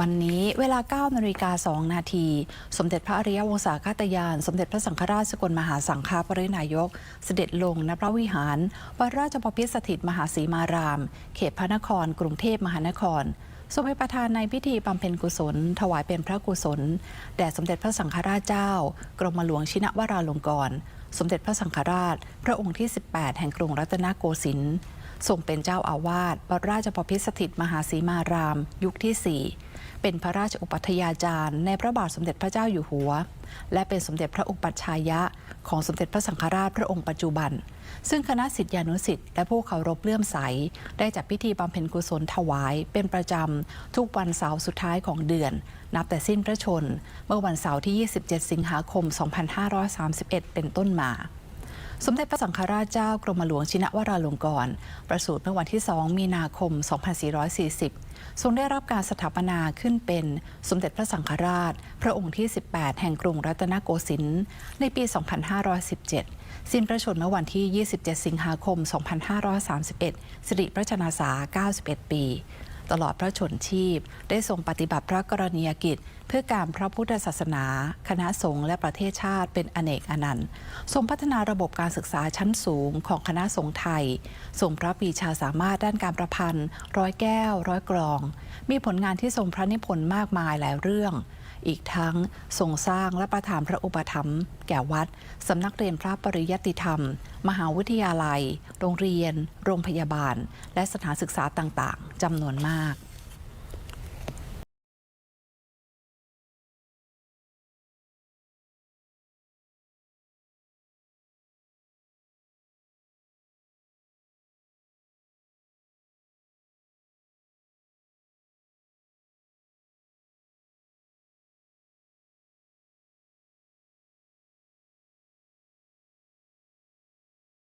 วันนี้เวลา 9นาฬิกา2นาที สมเด็จพระอริยวงศาคาตยาน สมเด็จพระสังฆราชสกลมหาสังฆปรินายก เสด็จลงณพระวิหารวัดราชบพิตรสถิตมหาสีมาราม เขตพระนคร กรุงเทพมหานครทรงเป็นประธานในพิธีบำเพ็ญกุศล ถวายเป็นพระกุศล แด่สมเด็จพระสังฆราชเจ้า กรมหลวงชินวราลงกรณ์สมเด็จพระสังฆราช พระองค์ที่ 18 แห่งกรุงรัตนโกสินทร์ทรงเป็นเจ้าอาวาสวัดราชบพิตรสถิตมหาสีมาราม ยุคที่4 เป็นพระราชอุปัฏยาจารย์ ในพระบาทสมเด็จพระเจ้าอยู่หัว และเป็นสมเด็จพระอุปัชฌายะ ของสมเด็จพระสังฆราชพระองค์ปัจจุบัน ซึ่งคณะสิทธิานุสิทธิ์และผู้เคารพเลื่อมใส ได้จัดพิธีบำเพ็ญกุศลถวายเป็นประจำ ทุกวันเสาร์สุดท้ายของเดือน นับแต่สิ้นพระชน เมื่อวันเสาร์ที่ 27 สิงหาคม 2531 เป็นต้นมา สมเด็จพระสังฆราชเจ้ากรมหลวงชินวราลงกรณ์ประสูติเมื่อวันที่ 2 มีนาคม 2440 ทรงได้รับการสถาปนาขึ้นเป็นสมเด็จพระสังฆราช พระองค์ที่ 18 แห่งกรุงรัตนโกสินทร์ในปี 2517 สิ้นพระชนม์เมื่อวันที่ 27 สิงหาคม 2531 สิริพระชนาสา 91 ปี ตลอดพระชนชีพ ได้ทรงปฏิบัติพระกรณียกิจ เพื่อการพระพุทธศาสนา คณะสงฆ์และประเทศชาติเป็นอเนกอนันต์ ทรงพัฒนาระบบการศึกษาชั้นสูงของคณะสงฆ์ไทย ทรงพระปีชาสามารถด้านการประพันธ์ ร้อยแก้ว ร้อยกรอง มีผลงานที่ทรงพระนิพนธ์มากมายหลายเรื่อง อีกทั้งทรงสร้างและประทานพระอุปถัมภ์แก่วัด สำนักเรียนพระปริยัติธรรม มหาวิทยาลัย โรงเรียน โรงพยาบาล และสถานศึกษาต่างๆจำนวนมาก